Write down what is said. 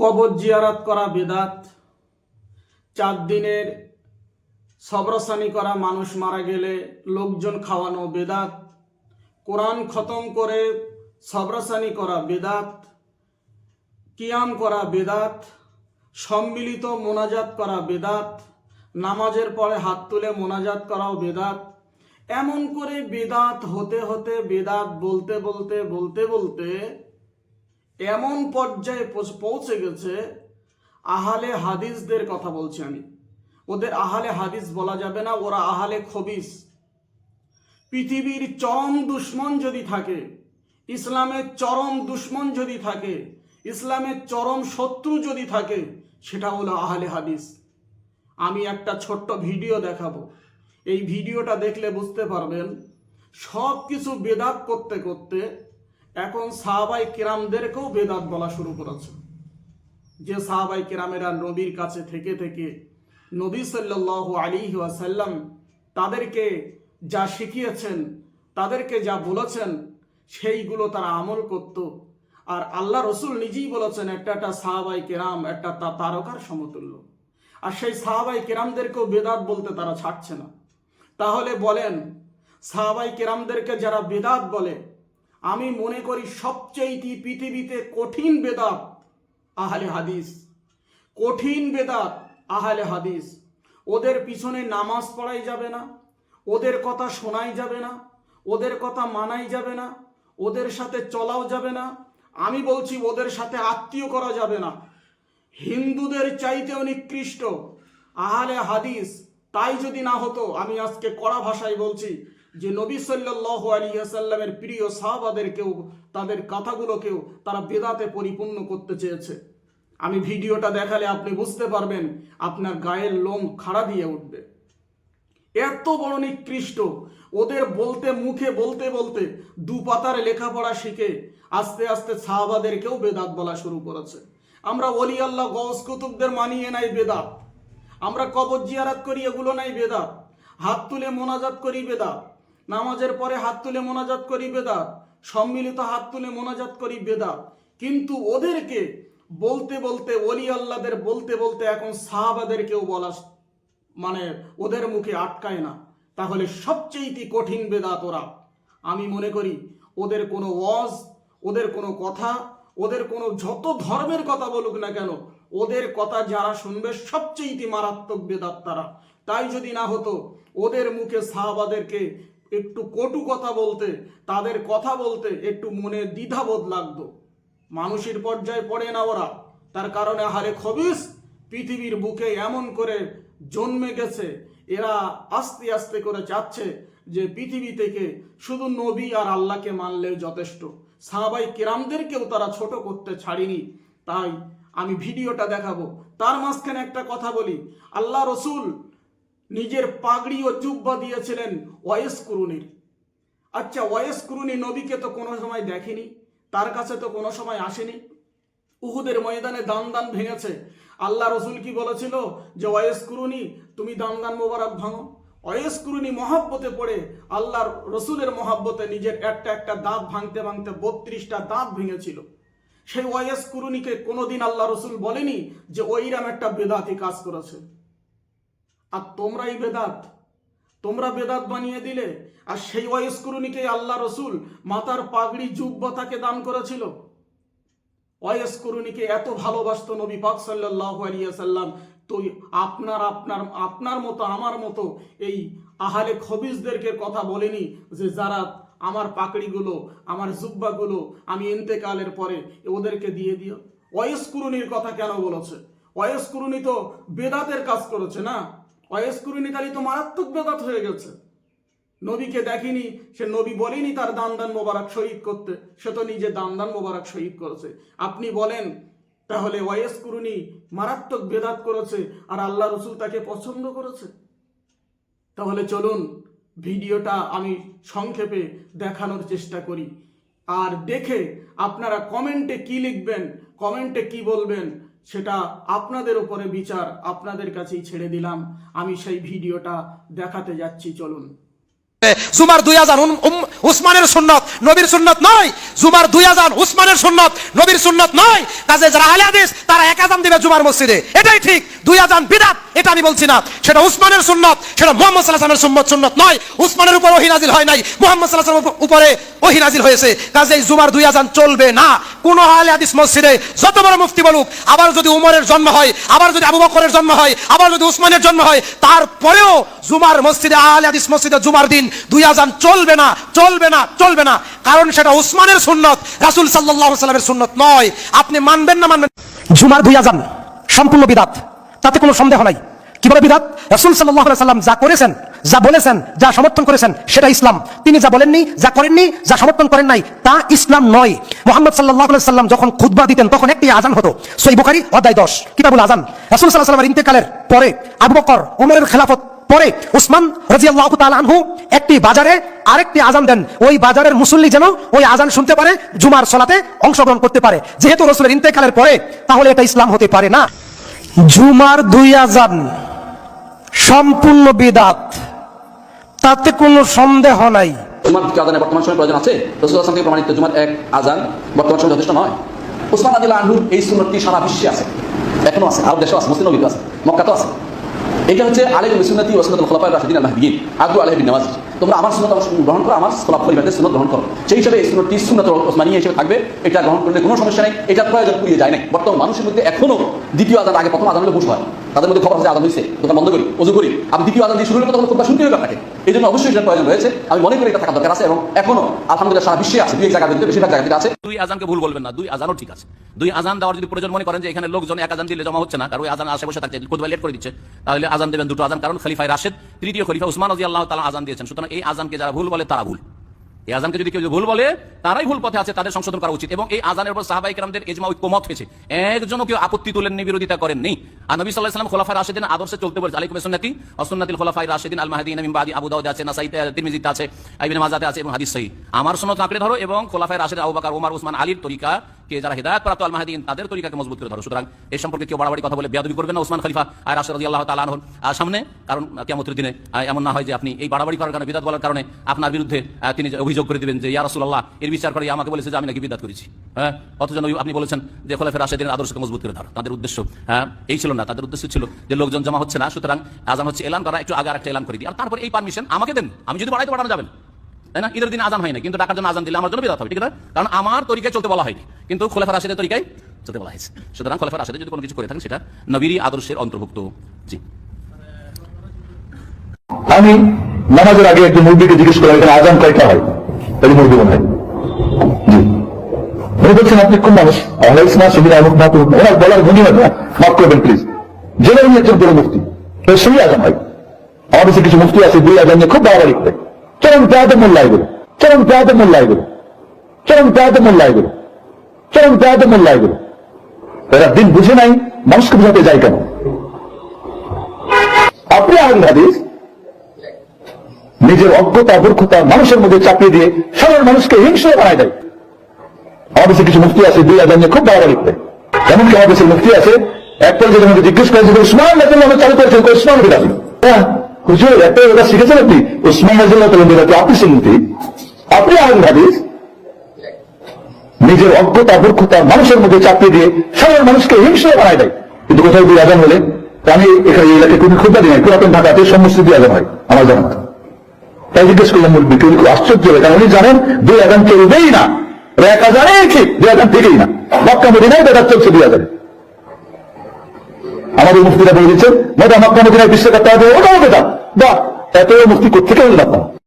কবর জিয়ারাত করা বেদাত। চার দিনের সবরসানি করা মানুষ মারা গেলে লোকজন খাওয়ানো বেদাত। কোরআন খতম করে সবরসানি করা বেদাত। কিয়াম করা বেদাত। সম্মিলিত মোনাজাত করা বেদাত। নামাজের পরে হাত তুলে মোনাজাত করাও বেদাত। এমন করে বেদাত হতে হতে, বেদাত বলতে বলতে বলতে বলতে এমন পর্যায়ে পৌঁছে গেছে, আহালে হাদিসদের কথা বলছি আমি। ওদের আহালে হাদিস বলা যাবে না, ওরা আহালে খবিস। পৃথিবীর চরম দুশ্মন যদি থাকে ইসলামের চরম দুশ্মন যদি থাকে ইসলামের চরম শত্রু যদি থাকে, সেটা হলো আহলে হাদিস। আমি একটা ছোট্ট ভিডিও দেখাবো। এই ভিডিওটা দেখলে বুঝতে পারবেন সব কিছু বেদাত করতে করতে এখন সাহাবাই কিরামদেরকেও বেদাত বলা শুরু করেছে। যে সাহাবাই কিরামেরা নবীর কাছে থেকে থেকে নবী সাল্লাহ আলী ওয়াসাল্লাম তাদেরকে যা শিখিয়েছেন, তাদেরকে যা বলেছেন, সেইগুলো তারা আমল করত। আর আল্লাহ রসুল নিজেই বলেছেন, একটা একটা সাহাবাই কেরাম, একটা তা তারকার সমতুল্য। আর সেই সাহাবাই কেরামদেরকেও বেদাত বলতে তারা ছাড়ছে না। তাহলে বলেন, সাহাবাই কেরামদেরকে যারা বেদাত বলে আমি মনে করি সবচেয়ে পৃথিবীতে কঠিন বেদাত? আহলে হাদিস। কঠিন বেদাত, আহলে হাদিস। ওদের পিছনে নামাজ পড়াই যাবে না, ওদের কথা শোনাই যাবে না, ওদের কথা মানাই যাবে না, ওদের সাথে চলাও যাবে না, আমি বলছি ওদের সাথে আত্মীয় করা যাবে না। হিন্দুদের চাইতেও নিকৃষ্ট। আহলে হাদিস, তাই যদি না হতো, আমি আজকে কড়া ভাষায় বলছি যে নবী সাল্লাহ আলী আসাল্লামের প্রিয় সাহাবাদেরকেও, তাদের কথাগুলোকেও তারা বেদাতে পরিপূর্ণ করতে চেয়েছে। আমি ভিডিওটা দেখালে আপনি বুঝতে পারবেন, আপনার গায়ের লোম খাড়া দিয়ে উঠবে। এত বড় নিকৃষ্ট, ওদের বলতে, মুখে বলতে বলতে দু পাতার লেখাপড়া শিখে আস্তে আস্তে সাহাবাদেরকেও বেদাত বলা শুরু করেছে। আমরা অলি আল্লাহ গস কুতুবদের মানিয়ে নাই বেদাত। আমরা কবর জিয়ারাত করি, এগুলো নাই বেদাত। হাত তুলে মোনাজাত করি বেদাত। নামাজের পরে হাত তুলে মোনাজাত করি বেদাত, সম্মিলিত হাত তুলে মোনাজাত করি বেদাত। কিন্তু ওদেরকে বলতে বলতে অলি আল্লাদের বলতে বলতে এখন সাহাবাদেরকেও বলা মানে ওদের মুখে আটকায় না। তাহলে সবচেয়ে কঠিন বেদাত ওরা। আমি মনে করি ওদের কোনো ওয়াজ, ওদের কোনো কথা, ওদের কোনো যত ধর্মের কথা বলুক না কেন, ওদের কথা যারা শুনবে সবচেয়ে মারাত্মক বেদাত তারা। তাই যদি না হতো, ওদের মুখে সাহাবাদেরকে একটু কটু কথা বলতে, তাদের কথা বলতে একটু মনে দ্বিধাবোধ লাগতো। মানুষের পর্যায়ে পড়ে না ওরা। তার কারণে হারে খবিস পৃথিবীর বুকে এমন করে জন্মে গেছে, এরা আস্তে আস্তে করে যাচ্ছে যে পৃথিবী থেকে শুধু নবী আর আল্লাহকে মানলেও যথেষ্ট। সাহাবাই কিরামদেরকেও তারা ছোট করতে ছাড়িনি। তাই আমি ভিডিওটা দেখাবো। তার মাঝখানে একটা কথা বলি। আল্লাহ রসুল নিজের পাগড়ি ও জুব্বা দিয়েছিলেন ওয়েস কুরুনির। আচ্ছা ওয়েস কুরুনি নবীকে তো কোনো সময় দেখেনি, তার কাছে তো কোনো সময় আসেনি। উহুদের ময়দানে দান দান ভেঙেছে। আল্লাহ রসুল কি বলেছিল যে ওয়েস কুরুনি, তুমি দান দান মোবারক ভাঙো। ওয়েস কুরুনি মহাব্বতে পড়ে আল্লাহর রসুলের মহাব্বতে নিজের একটা একটা দাঁত ভাঙতে ভাঙতে বত্রিশটা দাঁত ভেঙেছিল। সেই ওয়েস কুরুনিকে কোনোদিন আল্লাহ রসুল বলেনি যে ওইরাম একটা বেদাতি কাজ করেছে। আর তোমরাই বেদাত। তোমরা বেদাত বানিয়ে দিলে, আর সেই ওয়েস কুরুনিকে আল্লাহ রসুল মাতার পাগড়ি জুব্বা দান করেছিল। ওয়েস কুরুনিকে এত ভালোবাসত নবী পাক সাল্লাহ আলিয়াল্লাম তো আপনার আপনার আপনার মতো, আমার মতো এই আহালে খবিজদেরকে কথা বলেনি যে যারা আমার পাকড়িগুলো আমার জুব্বাগুলো আমি ইন্তেকালের পরে ওদেরকে দিয়ে দিও। ওয়েস কুরুনির কথা কেন বলেছে? ওয়েস কুরুনি তো বেদাতের কাজ করেছে না? ওয়েস কুরুনি তাহলে তো মারাত্মক বেদাত হয়ে গেছে। নবীকে দেখেনি, সে নবী বলেনি তার দান দান মোবারক শহীদ করতে, সে তো নিজে দান দান মোবারক শহীদ করেছে। আপনি বলেন, তাহলে ওয়াইস কুরুনি মারাত্মক বেদাত করেছে আর আল্লাহ রসুল তাকে পছন্দ করেছে? তাহলে চলুন, ভিডিওটা আমি সংক্ষেপে দেখানোর চেষ্টা করি। আর দেখে আপনারা কমেন্টে কি লিখবেন, কমেন্টে কি বলবেন সেটা আপনাদের উপরে বিচার আপনাদের কাছেই ছেড়ে দিলাম। আমি সেই ভিডিওটা দেখাতে যাচ্ছি, চলুন। জুমার দুই আজান উসমানের সুন্নত নবীর সুন্নত নয়। জুমার দুই উসমানের সুন্নত নবীর সুন্নত নয়। কাজে যারা হাদিস, তারা এক আজান দিবে জুমার মসজিদে। এটাই ঠিক। দুই আজান বিদাত, এটা আমি বলছি না। সেটা উসমানের সুন্নত, সেটা মোহাম্মদ সাল্লাহ সাল্লামের সুন্নত সুন্নত নয়। উসমানের উপর ওহি নাজিল হয় নাই। মোহাম্মদ সাল্লাহ উপরে ওহি নাজিল হয়েছে। কাজে জুমার দুই আজান চলবে না। কোন আহলে হাদিস মসজিদে যত বড় মুফতি বলুক, আবার যদি উমরের জন্ম হয়, আবার যদি আবু বকরের জন্ম হয়, আবার যদি উসমানের জন্ম হয়, তারপরেও জুমার মসজিদে, আহলে হাদিস মসজিদে জুমার দিন দুই আজান চলবে না চলবে না চলবে না। কারণ সেটা উসমানের সুন্নত, রাসূল আলাইহি সাল্লামের সুন্নত নয়। আপনি মানবেন না মানবেন জুমার দুই আজান সম্পূর্ণ বিদাত, তাতে কোনো সন্দেহ নাই। কি বলে বিদাত রাসূল সাল্লাম যা করেছেন, যা বলেছেন, যা সমর্থন করেছেন, সেটা ইসলাম। তিনি যা বলেননি, যা করেননি, যা সমর্থন করেন নাই, তা ইসলাম নয়। মোহাম্মদ সাল্লাল্লাহু সাল্লাম যখন খুতবা দিতেন, তখন একটি আজান হতো সই বুখারী, অধ্যায় 10 কিতাবুল আজান রাসূল সাল্লামের ইন্তেকালের পরে, আবু বকর ওমরের খেলাফত পরে, উসমান রাজিয়াল্লাহু আনহু একটি বাজারে আরেকটি আজান দেন। ওই বাজারের মুসল্লি যেন ওই আজান শুনতে পারে, জুমার সলাতে অংশগ্রহণ করতে পারে। যেহেতু রসুলের ইন্তেকালের পরে, তাহলে এটা ইসলাম হতে পারে না। জুমার দুই আজান সম্পূর্ণ বিদাত। তাতে কোনো সন্দেহ নাই। জুমার কি আজানের বর্তমান সময় প্রয়োজন আছে? রসুল আসলাম প্রমাণিত এক আজান বর্তমান সময় যথেষ্ট নয়। উসমান আদিল আনহুর এই সারা বিশ্বে আছে। এখনও আছে, আরব দেশেও আছে, মুসলিম আছে আছে। এটা হচ্ছে আলেম সুন্নতি ও সুন্নতুল খোলাফায়ে রাশিদিন আল্লাহ বিগিন আদু আলহ নামাজ তোমরা আমার অবশ্য গ্রহণ করো, আমার খোলাফ পরিবারের সুন্নত গ্রহণ করো। সেই হিসাবে এই সুন্নতটি সুন্নত ওসমানিয়া হিসেবে থাকবে, এটা গ্রহণ করলে কোনো সমস্যা নেই, এটা প্রয়োজন পুড়িয়ে যায় নাই। বর্তমান মানুষের মধ্যে এখনও দ্বিতীয় আজান আগে প্রথম আজান হলে বুঝ হয়। তাদের মধ্যে খবর আছে আজান হয়েছে দোকান বন্ধ করি, অজু করি। আপনি দ্বিতীয় আজান দিয়ে শুরু হলে তখন খুব শুনতে হবে আপনাকে এই জন্য অবশ্যই এটার প্রয়োজন রয়েছে। আমি মনে করি এটা থাকা দরকার আছে এবং এখনও আলহামদুলিল্লাহ সারা বিশ্বে আছে। দুই জায়গা কিন্তু বেশিরভাগ জায়গাতে আছে। দুই আজানকে ভুল বলবেন না, দুই আজানও ঠিক আছে। দুই আজান দেওয়ার যদি প্রয়োজন মনে করেন যে এখানে লোকজন এক আজান দিলে জমা হচ্ছে না, কারণ ওই আজান আসে বসে থাকছে কোথাও লেট করে দিচ্ছে, তাহলে আজান দেবেন দুটো আজান। কারণ খলিফাই রাশেদ, তৃতীয় খলিফা উসমান রাজি আল্লাহ তালা আজান দিয়েছেন। সুতরাং এই আজানকে যারা ভুল বলে, তারা ভুল। এই আজানকে যদি কেউ ভুল বলে, তারাই ভুল পথে আছে, তাদের সংশোধন করা উচিত। এবং এই আজানের উপর সাহাবাই কেরামদের এজমা ঐক্যমত হয়েছে। একজনও কেউ আপত্তি তুলেননি বিরোধিতা করেননি আর নবী সাল্লাহ সাল্লাম খোলাফায় রাশেদিন আদর্শে চলতে বলেছে। আলাইকুম সুন্নতি অসুন্নাতিল খোলাফাই রাশেদিন আল মাহাদিন মিন বাদি আবু দাউদ আছে নাসাইতে তিরমিজিতে আছে, ইবনে মাজাতে আছে এবং হাদিস সহি। আমার সুন্নত আঁকড়ে ধরো এবং খোলাফাই রাশেদ আবু বকর, ওমর, উসমান, আলীর তরিকা কে যারা প্রাপ্ত আল মাহাদিন তাদের তরিকাকে মজবুত করে ধরো। সুতরাং এই সম্পর্কে কেউ বাড়াবাড়ি কথা বলে বেয়াদবি করবেন না ওসমান খলিফা আর রাশেদ রাদিয়াল্লাহু তাআলা আনহুর আর সামনে, কারণ কিয়ামতের দিনে এমন না হয় যে আপনি এই বাড়াবাড়ি করার কারণে, বিদাত বলার কারণে আপনার বিরুদ্ধে তিনি অভিযোগ করে দিবেন যে, ইয়া এর বিচার করে, আমাকে বলেছে যে আমি নাকি বিদাত করেছি। হ্যাঁ? অথচ আপনি বলেছেন যে, খোলাফের রাশেদিন আদর্শকে মজবুত করে ধরো। তাদের উদ্দেশ্য হ্যাঁ এই ছিল না, তাদের উদ্দেশ্য ছিল যে, লোকজন জমা হচ্ছে না, সুতরাং আজান হচ্ছে, এলান করা, একটু আগে একটা এলান করে দিই। আর তারপর এই পারমিশন আমাকে দেন। আমি যদি বাড়াইতে বাড়ানো যাবেন। তাই না? ঈদের দিন আজান হয় না কিন্তু ডাকার জন্য আজান দিলে আমার জন্য বিদাত হবে, ঠিক না কারণ আমার তরিকায় চলতে বলা হয়নি, কিন্তু খোলাফার রাশেদের তরিকায় চলতে বলা হয়েছে। সুতরাং খোলাফার রাশেদের যদি কোনো কিছু করে থাকেন সেটা নবীরই আদর্শের অন্তর্ভুক্ত। জি। আমি নামাজের আগে একজন মুরব্বীকে জিজ্ঞেস করলাম, এখানে আজান কয়টা হয়? তাহলে মুরব্বী মনে হয় জি। উনি বলছেন, আপনি কোন মানুষ? আল্লাহ ইসলাম সুবিধা আমুক না করুন ওনার বলার ভঙ্গিমা না মাফ করবেন প্লিজ জেনে উনি একজন বড় মুফতি তো সেই আজান হয়। আমার কাছে কিছু মুক্তি আছে, দুই আজান নিয়ে খুব বাড়াবাড়ি করে। চরম পেয়াতে মোল্লা এগুলো। চরম পেয়াতে মোল্লা এগুলো। চরম পেয়াতে মোল্লা এগুলো। চরম পেয়াতে মোল্লা এগুলো। এরা দিন বুঝে নাই, মানুষকে বোঝাতে যায় কেন? আপনি আহল নিজের অজ্ঞতা, মূর্খতা, মানুষের মধ্যে চাপিয়ে দিয়ে সাধারণ মানুষকে হিংস্র বানায় দেয়। আমার কাছে মুক্তি আছে, দুই আজান নিয়ে খুব বাড়াবাড়ি করে। এমনকি কাছে মুক্তি আছে যদি আমাকে জিজ্ঞেস করেছে উসমান চালু করেছেন কই উসমান বিরাজি হুজুর, একটা ওটা শিখেছেন আপনি? উসমান আপনি শুনতি আপনি হাদিস। নিজের অজ্ঞতা, মূর্খতা, মানুষের মধ্যে চাপিয়ে দিয়ে সাধারণ মানুষকে হিংসা বানায় দেয়। কিন্তু কোথাও দুই আজান হলে? আমি এখানে এই এলাকায় কোনো খুব দিই নাই। পুরাতন ঢাকাতে সমস্ত দুই আজান হয়, আমার জানা। তাই জিজ্ঞেস করলাম, মুরব্বী, কেউ আশ্চর্য হবে কারণ উনি জানেন, দুই আজান চলবেই না। এক হাজারেই ঠিক, দুই আজান থেকেই না। মক্কা, মদিনায় বেদাত চলছে দুই হাজারে আমাদের মুফতিরা বলে দিচ্ছেন। মোটা মক্কা মদিনায় বিশ্ব করতে হবে ওটাও বেদাত বা এত মুক্তি কোথেকে কেউ না